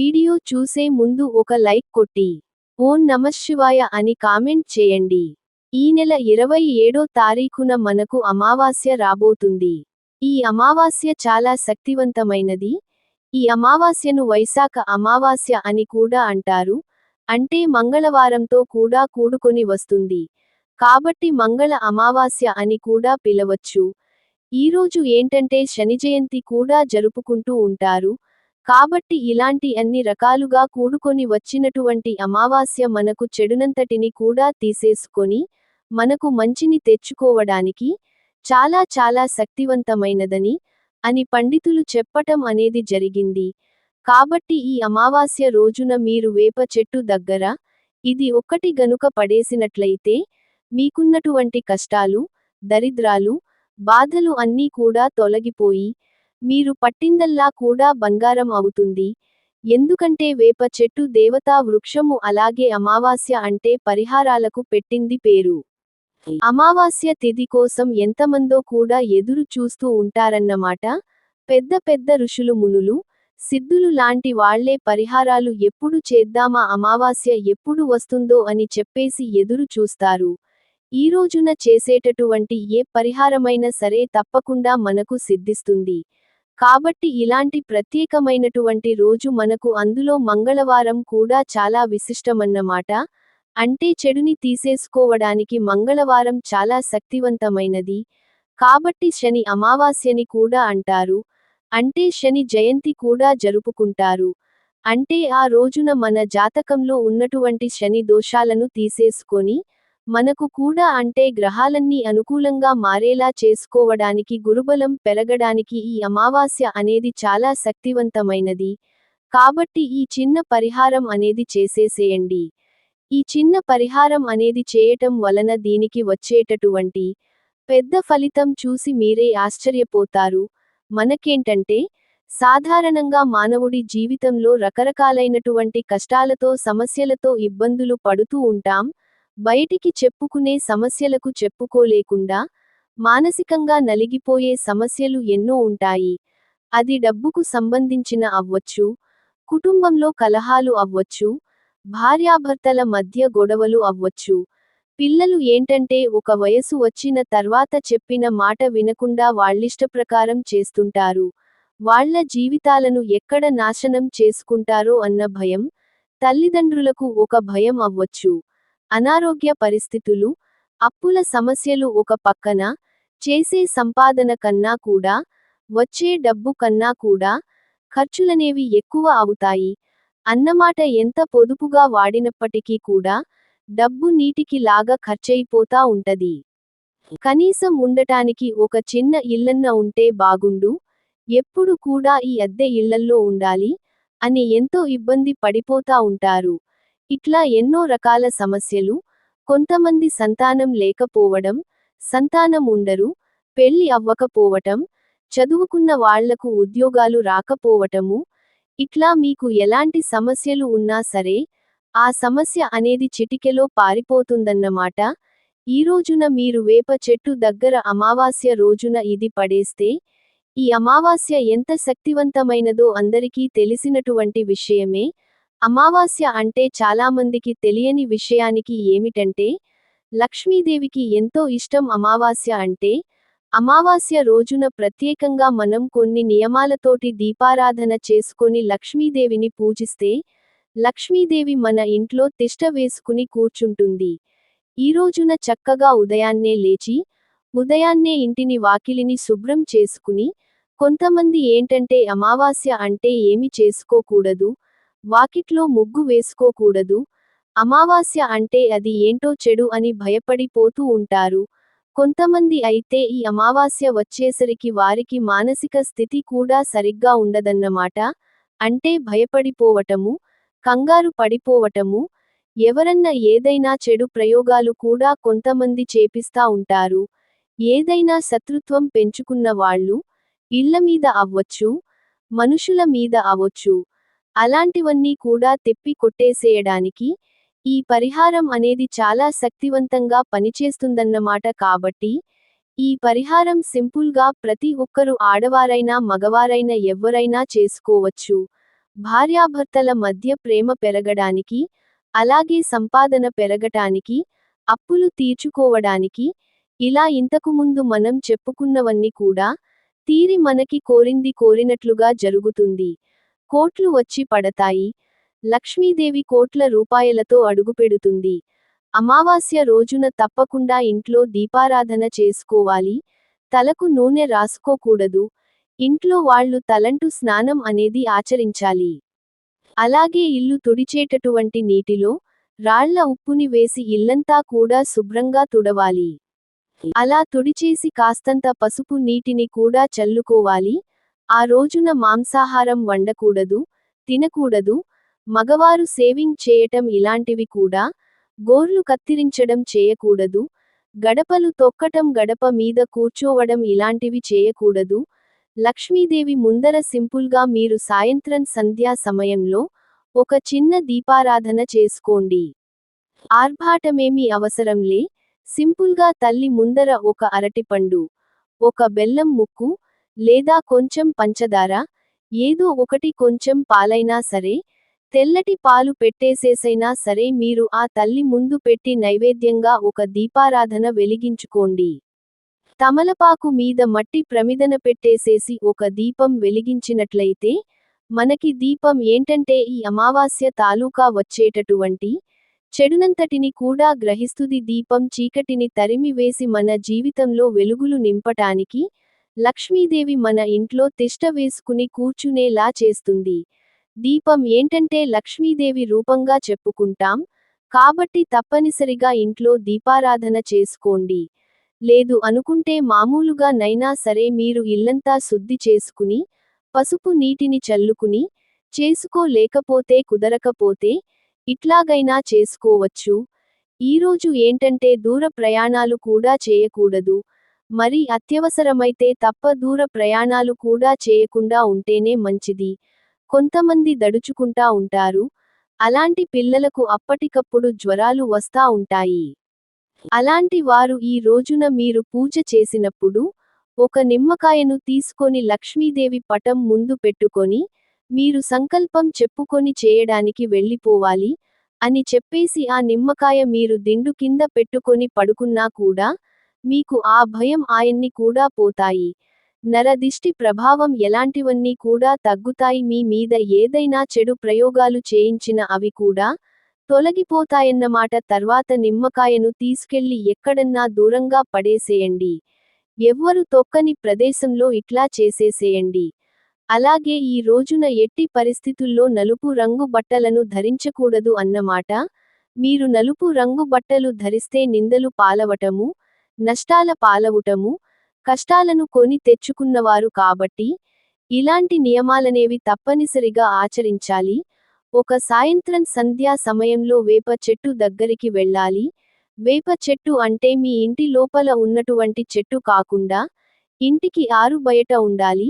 Video చూసే ముందు ఒక లైక్ కొట్టి ఓం నమశివాయ అని కామెంట్ చేయండి. ఈ నెల ఇరవై ఏడో తారీఖున మనకు అమావాస్య రాబోతుంది. ఈ అమావాస్య చాలా శక్తివంతమైనది. ఈ అమావాస్యను వైశాఖ అమావాస్య అని కూడా అంటారు. అంటే మంగళవారంతో కూడా కూడుకొని వస్తుంది. కాబట్టి మంగళ అమావాస్య అని కూడా పిలవచ్చు. ఈరోజు ఏంటంటే శని జయంతి కూడా జరుపుకుంటూ ఉంటారు. కాబట్టి ఇలాంటి అన్ని రకాలుగా కూడుకొని వచ్చినటువంటి అమావాస్య మనకు చెడునంతటిని కూడా తీసేసుకొని మనకు మంచిని తెచ్చుకోవడానికి చాలా చాలా శక్తివంతమైనదని అని పండితులు చెప్పటం అనేది జరిగింది. కాబట్టి ఈ అమావాస్య రోజున మీరు వేప చెట్టు దగ్గర ఇది ఒక్కటి గనుక పడేసినట్లయితే మీకున్నటువంటి కష్టాలు దరిద్రాలు బాధలు అన్నీ కూడా తొలగిపోయి మీరు పట్టిందల్లా కూడా బంగారం అవుతుంది. ఎందుకంటే వేప చెట్టు దేవతా వృక్షము అలాగే అమావాస్య అంటే పరిహారాలకు పెట్టింది పేరు. అమావాస్య తిథి కోసం ఎంతమందో కూడా ఎదురు చూస్తూ ఉంటారన్నమాట. పెద్ద పెద్ద ఋషులు మునులు సిద్ధులు లాంటి వాళ్ళే పరిహారాలు ఎప్పుడు చేద్దామా అమావాస్య ఎప్పుడు వస్తుందో అని చెప్పేసి ఎదురు చూస్తారు. ఈ రోజున చేసేటటువంటి ఏ పరిహారమైనా సరే తప్పకుండా మనకు సిద్ధిస్తుంది. కాబట్టి ఇలాంటి ప్రత్యేకమైనటువంటి రోజు మనకు అందులో మంగళవారం కూడా చాలా విశిష్టమన్నమాట. అంటే చెడుని తీసేసుకోవడానికి మంగళవారం చాలా శక్తివంతమైనది. కాబట్టి శని అమావాస్యని కూడా అంటారు. అంటే శని జయంతి కూడా జరుపుకుంటారు. అంటే ఆ రోజున మన జాతకంలో ఉన్నటువంటి శని దోషాలను తీసేసుకొని మనకు కూడా అంటే గ్రహాలన్నీ అనుకూలంగా మారేలా చేసుకోవడానికి గురుబలం పెరగడానికి ఈ అమావాస్య అనేది చాలా శక్తివంతమైనది. కాబట్టి ఈ చిన్న పరిహారం అనేది చేసేసేయండి. ఈ చిన్న పరిహారం అనేది చేయటం వలన దీనికి వచ్చేటటువంటి పెద్ద ఫలితం చూసి మీరే ఆశ్చర్యపోతారు. మనకేంటంటే సాధారణంగా మానవుడి జీవితంలో రకరకాలైనటువంటి కష్టాలతో సమస్యలతో ఇబ్బందులు పడుతూ ఉంటాం. బయటికి చెప్పుకునే సమస్యలకు చెప్పుకోలేకుండా మానసికంగా నలిగిపోయే సమస్యలు ఎన్నో ఉంటాయి. అది డబ్బుకు సంబంధించిన అవ్వచ్చు కుటుంబంలో కలహాలు అవ్వచ్చు భార్యాభర్తల మధ్య గొడవలు అవ్వచ్చు. పిల్లలు ఏంటంటే ఒక వయసు వచ్చిన తర్వాత చెప్పిన మాట వినకుండా వాళ్ళిష్టప్రకారం చేస్తుంటారు. వాళ్ళ జీవితాలను ఎక్కడ నాశనం చేసుకుంటారో అన్న భయం తల్లిదండ్రులకు ఒక భయం అవ్వచ్చు. అనారోగ్య పరిస్థితులు అప్పుల సమస్యలు ఒక పక్కన చేసే సంపాదన కన్నా కూడా వచ్చే డబ్బు కన్నా కూడా ఖర్చులనేవి ఎక్కువ అవుతాయి. అన్నమాట ఎంత పొదుపుగా వాడినప్పటికీ కూడా డబ్బు నీటికి లాగా ఖర్చయిపోతా ఉంటది. కనీసం ఉండటానికి ఒక చిన్న ఇల్లన్న ఉంటే బాగుండు ఎప్పుడు కూడా ఈ అద్దె ఇళ్ళల్లో ఉండాలి అని ఎంతో ఇబ్బంది పడిపోతా ఉంటారు. ఇట్లా ఎన్నో రకాల సమస్యలు కొంతమంది సంతానం లేకపోవడం సంతానం ఉండరు పెళ్ళి అవ్వకపోవటం చదువుకున్న వాళ్ళకు ఉద్యోగాలు రాకపోవటము ఇట్లా మీకు ఎలాంటి సమస్యలు ఉన్నా సరే ఆ సమస్య అనేది చిటికెలో పారిపోతుందన్నమాట. ఈ రోజున మీరు వేప చెట్టు దగ్గర అమావాస్య రోజున ఇది పడేస్తే ఈ అమావాస్య ఎంత శక్తివంతమైనదో అందరికీ తెలిసినటువంటి విషయమే అమావాస్య అంటే చాలామందికి తెలియని విషయానికి ఏమిటంటే లక్ష్మీదేవికి ఎంతో ఇష్టం అమావాస్య అంటే అమావాస్య రోజున ప్రత్యేకంగా మనం కొన్ని నియమాలతోటి దీపారాధన చేసుకొని లక్ష్మీదేవిని పూజిస్తే లక్ష్మీదేవి మన ఇంట్లో తిష్ట వేసుకుని కూర్చుంటుంది. ఈ రోజున చక్కగా ఉదయాన్నే లేచి ఉదయాన్నే ఇంటిని వాకిలిని శుభ్రం చేసుకుని కొంతమంది ఏంటంటే అమావాస్య అంటే ఏమి చేసుకోకూడదు వాకిట్లో ముగ్గు వేసుకోకూడదు. అమావాస్య అంటే అది ఏంటో చెడు అని భయపడిపోతూ ఉంటారు. కొంతమంది అయితే ఈ అమావాస్య వచ్చేసరికి వారికి మానసిక స్థితి కూడా సరిగ్గా ఉండదన్నమాట. అంటే భయపడిపోవటము కంగారు పడిపోవటము ఎవరన్నా ఏదైనా చెడు ప్రయోగాలు కూడా కొంతమంది చేపిస్తా ఉంటారు. ఏదైనా శత్రుత్వం పెంచుకున్న వాళ్ళు ఇళ్ళ మీద అవ్వచ్చు మనుషుల మీద అవ్వచ్చు అలాంటివన్నీ కూడా తెప్పి కొట్టేసేయడానికి ఈ పరిహారం అనేది చాలా శక్తివంతంగా పనిచేస్తుందన్నమాట కాబట్టి ఈ పరిహారం సింపుల్గా ప్రతి ఒక్కరు ఆడవారైనా మగవారైనా ఎవ్వరైనా చేసుకోవచ్చు. భార్యాభర్తల మధ్య ప్రేమ పెరగడానికి అలాగే సంపాదన పెరగటానికి అప్పులు తీర్చుకోవడానికి ఇలా ఇంతకుముందు మనం చెప్పుకున్నవన్నీ కూడా తీరి మనకి కోరింది కోరినట్లుగా జరుగుతుంది. కోట్లు వచ్చి పడతాయి. లక్ష్మీదేవి కోట్ల రూపాయలతో అడుగుపెడుతుంది. అమావాస్య రోజున తప్పకుండా ఇంట్లో దీపారాధన చేసుకోవాలి. తలకు నూనె రాసుకోకూడదు. ఇంట్లో వాళ్ళు తలంటు స్నానం అనేది ఆచరించాలి. అలాగే ఇల్లు తుడిచేటటువంటి నీటిలో రాళ్ళ ఉప్పుని వేసి ఇల్లంతా కూడా శుభ్రంగా తుడవాలి. అలా తుడిచేసి కాస్తంత పసుపు నీటిని కూడా చల్లుకోవాలి. ఆ రోజున మాంసాహారం వండకూడదు తినకూడదు మగవారు సేవింగ్ చేయటం ఇలాంటివి కూడా గోర్లు కత్తిరించడం చేయకూడదు గడపలు తొక్కటం గడప మీద కూర్చోవడం ఇలాంటివి చేయకూడదు లక్ష్మీదేవి ముందర సింపుల్గా మీరు సాయంత్రం సంధ్యా సమయంలో ఒక చిన్న దీపారాధన చేసుకోండి. ఆర్భాటమేమీ అవసరంలే సింపుల్గా తల్లి ముందర ఒక అరటిపండు ఒక బెల్లం ముక్కు లేదా కొంచెం పంచదార ఏదో ఒకటి కొంచెం పాలైనా సరే తెల్లటి పాలు పెట్టేసేసైనా సరే మీరు ఆ తల్లి ముందు పెట్టి నైవేద్యంగా ఒక దీపారాధన వెలిగించుకోండి. తమలపాకు మీద మట్టి ప్రమిదన పెట్టేసేసి ఒక దీపం వెలిగించినట్లయితే మనకి దీపం ఏంటంటే ఈ అమావాస్య తాలూకా వచ్చేటటువంటి చెడునంతటిని కూడా గ్రహిస్తుంది దీపం చీకటిని తరిమివేసి మన జీవితంలో వెలుగులు నింపటానికి లక్ష్మీదేవి మన ఇంట్లో తిష్ట వేసుకుని కూర్చునేలా చేస్తుంది. దీపం ఏంటంటే లక్ష్మీదేవి రూపంగా చెప్పుకుంటాం. కాబట్టి తప్పనిసరిగా ఇంట్లో దీపారాధన చేసుకోండి. లేదు అనుకుంటే మామూలుగా నైనా సరే మీరు ఇల్లంతా శుద్ధి చేసుకుని పసుపు నీటిని చల్లుకుని చేసుకోలేకపోతే కుదరకపోతే ఇట్లాగైనా చేసుకోవచ్చు. ఈరోజు ఏంటంటే దూర ప్రయాణాలు కూడా చేయకూడదు. మరి అత్యవసరమైతే తప్ప దూర ప్రయాణాలు కూడా చేయకుండా ఉంటేనే మంచిది. కొంతమంది దడుచుకుంటా ఉంటారు. అలాంటి పిల్లలకు అప్పటికప్పుడు జ్వరాలు వస్తా ఉంటాయి. అలాంటి వారు ఈ రోజున మీరు పూజ చేసినప్పుడు ఒక నిమ్మకాయను తీసుకొని లక్ష్మీదేవి పటం ముందు పెట్టుకొని మీరు సంకల్పం చెప్పుకొని చేయడానికి వెళ్ళిపోవాలి అని చెప్పేసి ఆ నిమ్మకాయ మీరు దిండు కింద పెట్టుకొని పడుకున్నా కూడా మీకు ఆ భయం ఆయన్ని కూడా పోతాయి. నరదిష్టి ప్రభావం ఎలాంటివన్నీ కూడా తగ్గుతాయి. మీ మీద ఏదైనా చెడు ప్రయోగాలు చేయించిన అవి కూడా తొలగిపోతాయన్నమాట తర్వాత నిమ్మకాయను తీసుకెళ్ళి ఎక్కడన్నా దూరంగా పడేసేయండి. ఎవ్వరు తొక్కని ప్రదేశంలో ఇట్లా చేసేసేయండి. అలాగే ఈ రోజున ఎట్టి పరిస్థితుల్లో నలుపు రంగు బట్టలను ధరించకూడదు అన్నమాట మీరు నలుపు రంగు బట్టలు ధరిస్తే నిందలు పాలవటము నష్టాల పాలవుటము కష్టాలను కొని తెచ్చుకున్నవారు కాబట్టి ఇలాంటి నియమాలనేవి తప్పనిసరిగా ఆచరించాలి. ఒక సాయంత్రం సంధ్యా సమయంలో వేప చెట్టు దగ్గరికి వెళ్ళాలి. వేప చెట్టు అంటే మీ ఇంటి లోపల ఉన్నటువంటి చెట్టు కాకుండా ఇంటికి ఆరు బయట ఉండాలి.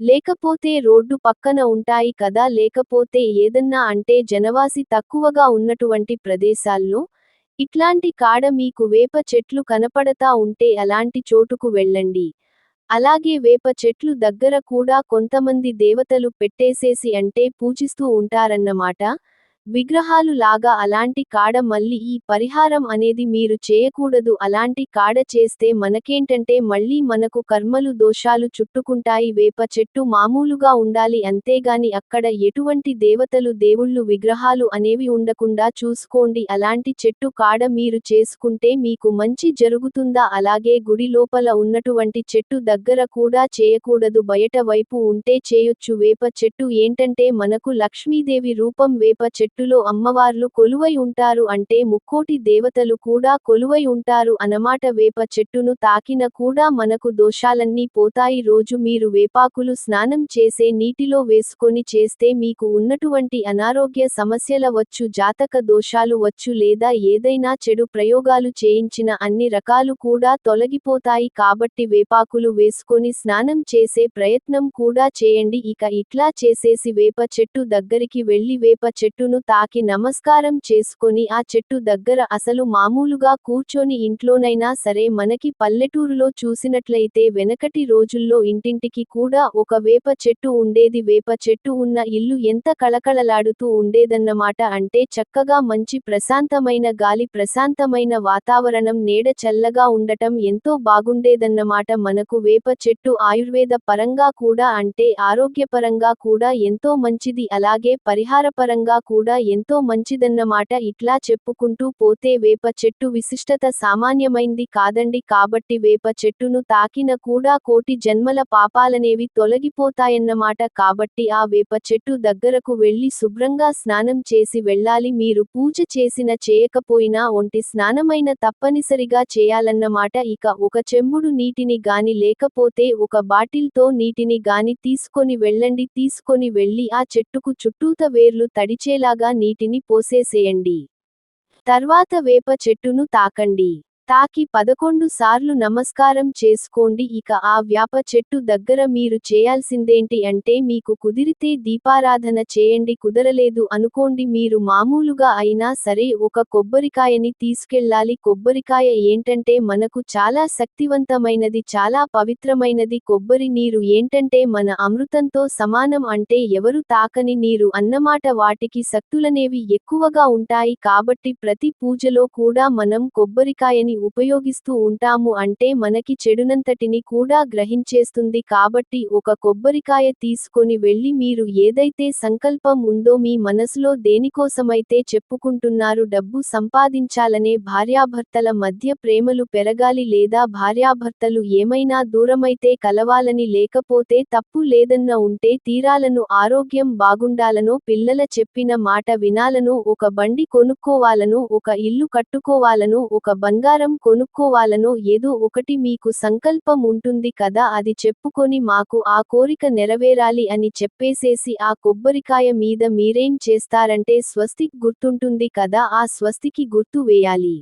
లేకపోతే రోడ్డు పక్కన ఉంటాయి కదా లేకపోతే ఏదన్నా అంటే జనవాసి తక్కువగా ఉన్నటువంటి ప్రదేశాల్లో ఇట్లాంటి కాడ మీకు వేప చెట్లు కనపడతా ఉంటే అలాంటి చోటుకు వెళ్ళండి. అలాగే వేప చెట్లు దగ్గర కూడా కొంతమంది దేవతలు పెట్టేసేసి అంటే పూజిస్తూ ఉంటారన్నమాట. విగ్రహాలు లాగా అలాంటి కాడ మళ్ళీ ఈ పరిహారం అనేది మీరు చేయకూడదు. అలాంటి కాడ చేస్తే మనకేంటంటే మళ్ళీ మనకు కర్మలు దోషాలు చుట్టుకుంటాయి. వేప చెట్టు మామూలుగా ఉండాలి అంతేగాని అక్కడ ఎటువంటి దేవతలు దేవుళ్ళు విగ్రహాలు అనేవి ఉండకుండా చూసుకోండి. అలాంటి చెట్టు కాడ మీరు చేసుకుంటే మీకు మంచి జరుగుతుందా? అలాగే గుడి లోపల ఉన్నటువంటి చెట్టు దగ్గర కూడా చేయకూడదు. బయట వైపు ఉంటే చేయొచ్చు. వేప చెట్టు ఏంటంటే మనకు లక్ష్మీదేవి రూపం. వేప చెట్టు చెట్టులో అమ్మవార్లు కొలువై ఉంటారు అంటే ముక్కోటి దేవతలు కూడా కొలువై ఉంటారు అనమాట వేప చెట్టును తాకిన కూడా మనకు దోషాలన్నీ పోతాయి. రోజు మీరు వేపాకులు స్నానం చేసే నీటిలో వేసుకొని చేస్తే మీకు ఉన్నటువంటి అనారోగ్య సమస్యల వచ్చు జాతక దోషాలు వచ్చు లేదా ఏదైనా చెడు ప్రయోగాలు చేయించిన అన్ని రకాలు కూడా తొలగిపోతాయి. కాబట్టి వేపాకులు వేసుకొని స్నానం చేసే ప్రయత్నం కూడా చేయండి. ఇక ఇట్లా చేసేసి వేప చెట్టు దగ్గరికి వెళ్ళి వేప చెట్టును తాకి నమస్కారం చేసుకొని ఆ చెట్టు దగ్గర అసలు మామూలుగా కూర్చొని ఇంట్లోనైనా సరే మనకి పల్లెటూరులో చూసినట్లయితే వెనకటి రోజుల్లో ఇంటింటికి కూడా ఒక వేప చెట్టు ఉండేది. వేప చెట్టు ఉన్న ఇల్లు ఎంత కళకళలాడుతూ ఉండేదన్నమాట అంటే చక్కగా మంచి ప్రశాంతమైన గాలి ప్రశాంతమైన వాతావరణం నీడ చల్లగా ఉండటం ఎంతో బాగుండేదన్నమాట. మనకు వేప చెట్టు ఆయుర్వేద పరంగా కూడా అంటే ఆరోగ్యపరంగా కూడా ఎంతో మంచిది. అలాగే పరిహారపరంగా కూడా ఎంతో మంచిదన్నమాట ఇట్లా చెప్పుకుంటూ పోతే వేప చెట్టు విశిష్టత సామాన్యమైంది కాదండి కాబట్టి వేప చెట్టును తాకిన కూడా కోటి జన్మల పాపాలనేవి తొలగిపోతాయన్నమాట కాబట్టి ఆ వేప చెట్టు దగ్గరకు వెళ్ళి శుభ్రంగా స్నానం చేసి వెళ్ళాలి. మీరు పూజ చేసిన చేయకపోయినా ఒంటి స్నానమైన తప్పనిసరిగా చేయాలన్నమాట ఇక ఒక చెంబుడు నీటిని గాని లేకపోతే ఒక బాటిల్తో నీటిని గాని తీసుకొని వెళ్ళండి. తీసుకొని వెళ్ళి ఆ చెట్టుకు చుట్టూత వేర్లు తడిచేలాగా నీటిని పోసేసేయండి. తర్వాత వేప చెట్టును తాకండి. తాకి పదకొండు సార్లు నమస్కారం చేసుకోండి. ఇక ఆ వ్యాప చెట్టు దగ్గర మీరు చేయాల్సిందేంటి అంటే మీకు కుదిరితే దీపారాధన చేయండి. కుదరలేదు అనుకోండి. మీరు మామూలుగా అయినా సరే ఒక కొబ్బరికాయని తీసుకెళ్ళాలి. కొబ్బరికాయ ఏంటంటే మనకు చాలా శక్తివంతమైనది చాలా పవిత్రమైనది. కొబ్బరి నీరు ఏంటంటే మన అమృతంతో సమానం అంటే ఎవరు తాకని నీరు అన్నమాట. వాటికి శక్తులనేవి ఎక్కువగా ఉంటాయి కాబట్టి ప్రతి పూజలో కూడా మనం కొబ్బరికాయని ఉపయోగిస్తూ ఉంటాము అంటే మనకి చెడునంతటిని కూడా గ్రహించేస్తుంది కాబట్టి ఒక కొబ్బరికాయ తీసుకొని వెళ్ళి మీరు ఏదైతే సంకల్పం ఉందో మీ మనసులో దేనికోసమైతే చెప్పుకుంటున్నారు డబ్బు సంపాదించాలనే భార్యాభర్తల మధ్య ప్రేమలు పెరగాలి లేదా భార్యాభర్తలు ఏమైనా దూరమైతే కలవాలని లేకపోతే తప్పు లేదన్న ఉంటే తీరాలను ఆరోగ్యం బాగుండాలనో పిల్లల చెప్పిన మాట వినాలనో ఒక బండి కొనుక్కోవాలనో ఒక ఇల్లు కట్టుకోవాలనో ఒక బంగారం కొనుక్కోవాలనో ఏదో ఒకటి మీకు సంకల్పం ఉంటుంది కదా అది చెప్పుకొని మాకు ఆ కోరిక నెరవేరాలి అని చెప్పేసేసి ఆ కొబ్బరికాయ మీద మీరేం చేస్తారంటే స్వస్తిక్ గుర్తుంటుంది కదా ఆ స్వస్తికి గుర్తు వేయాలి.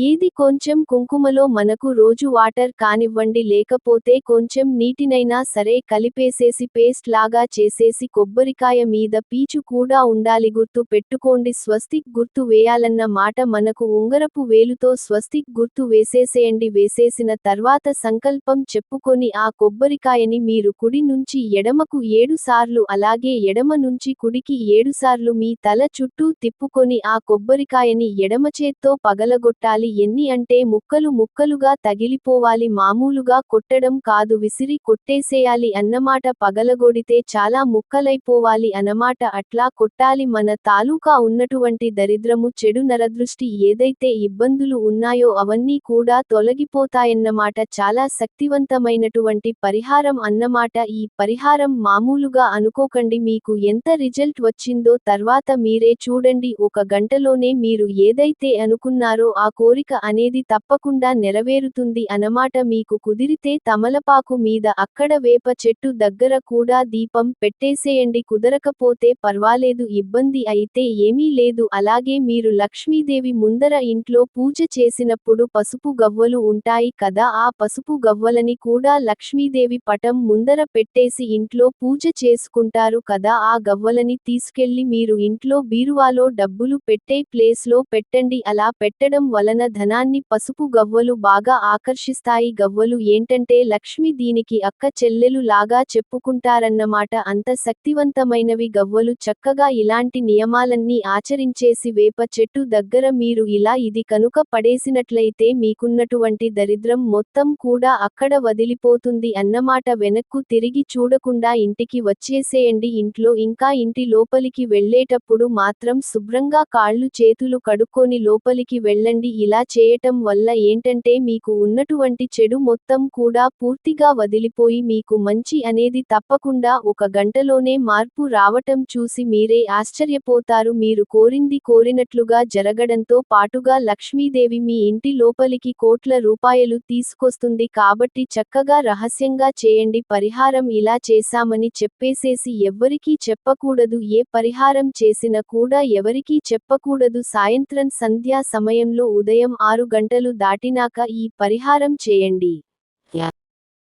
ఏది కొంచెం కుంకుమలో మనకు రోజు వాటర్ కానివ్వండి లేకపోతే కొంచెం నీటినైనా సరే కలిపేసేసి పేస్ట్ లాగా చేసేసి కొబ్బరికాయ మీద పీచు కూడా ఉండాలి. గుర్తు పెట్టుకోండి స్వస్తిక్ గుర్తు వేయాలన్న మాట మనకు ఉంగరపు వేలుతో స్వస్తిక్ గుర్తు వేసేసేయండి. వేసేసిన తర్వాత సంకల్పం చెప్పుకొని ఆ కొబ్బరికాయని మీరు కుడి నుంచి ఎడమకు ఏడు సార్లు అలాగే ఎడమ నుంచి కుడికి ఏడు సార్లు మీ తల చుట్టూ తిప్పుకొని ఆ కొబ్బరికాయని ఎడమచేత్తో కొట్టాలి ఎన్ని అంటే ముక్కలు ముక్కలుగా తగిలిపోవాలి మామూలుగా కొట్టడం కాదు విసిరి కొట్టేసేయాలి అన్నమాట పగలగొడితే చాలా ముక్కలైపోవాలి అన్నమాట అట్లా కొట్టాలి మన తాలూకా ఉన్నటువంటి దరిద్రము చెడు నరదృష్టి ఏదైతే ఇబ్బందులు ఉన్నాయో అవన్నీ కూడా తొలగిపోతాయన్నమాట చాలా శక్తివంతమైనటువంటి పరిహారం అన్నమాట ఈ పరిహారం మామూలుగా అనుకోకండి మీకు ఎంత రిజల్ట్ వచ్చిందో తర్వాత మీరే చూడండి ఒక గంటలోనే మీరు ఏదైతే అనుకున్నారో ఆ కోరిక అనేది తప్పకుండా నెరవేరుతుంది అనమాట మీకు కుదిరితే తమలపాకు మీద అక్కడ వేప చెట్టు దగ్గర కూడా దీపం పెట్టేసేయండి. కుదరకపోతే పర్వాలేదు ఇబ్బంది అయితే ఏమీ లేదు. అలాగే మీరు లక్ష్మీదేవి ముందర ఇంట్లో పూజ చేసినప్పుడు పసుపు గవ్వలు ఉంటాయి కదా ఆ పసుపు గవ్వలని కూడా లక్ష్మీదేవి పటం ముందర పెట్టేసి ఇంట్లో పూజ చేసుకుంటారు కదా ఆ గవ్వలని తీసుకెళ్ళి మీరు ఇంట్లో బీరువాలో డబ్బులు పెట్టే ప్లేస్లో పెట్టండి. అలా పెట్టడం వలన ధనాన్ని పసుపు గవ్వలు బాగా ఆకర్షిస్తాయి. గవ్వలు ఏంటంటే లక్ష్మి దీనికి అక్క చెల్లెలు లాగా చెప్పుకుంటారన్నమాట. అంత శక్తివంతమైనవి గవ్వలు చక్కగా ఇలాంటి నియమాలన్నీ ఆచరించేసి వేప చెట్టు దగ్గర మీరు ఇలా ఇది కనుక పడేసినట్లయితే మీకున్నటువంటి దరిద్రం మొత్తం కూడా అక్కడ వదిలిపోతుంది అన్నమాట. వెనక్కు తిరిగి చూడకుండా ఇంటికి వచ్చేసేయండి. ఇంట్లో ఇంకా ఇంటి లోపలికి వెళ్ళేటప్పుడు మాత్రం శుభ్రంగా కాళ్ళు చేతులు కడుక్కొని లోపలికి వెళ్ళండి. ఇలా చేయటం వల్ల ఏంటంటే మీకు ఉన్నటువంటి చెడు మొత్తం కూడా పూర్తిగా వదిలిపోయి మీకు మంచి అనేది తప్పకుండా ఒక గంటలోనే మార్పు రావటం చూసి మీరే ఆశ్చర్యపోతారు. మీరు కోరింది కోరినట్లుగా జరగడంతో పాటుగా లక్ష్మీదేవి మీ ఇంటి లోపలికి కోట్ల రూపాయలు తీసుకొస్తుంది కాబట్టి చక్కగా రహస్యంగా చేయండి. పరిహారం ఇలా చేశామని చెప్పేసేసి ఎవ్వరికీ చెప్పకూడదు. ఏ పరిహారం చేసినా కూడా ఎవరికీ చెప్పకూడదు. సాయంత్రం సంధ్యా సమయంలో ఉదయం ఆరు గంటలు దాటినాక ఈ పరిహారం చేయండి.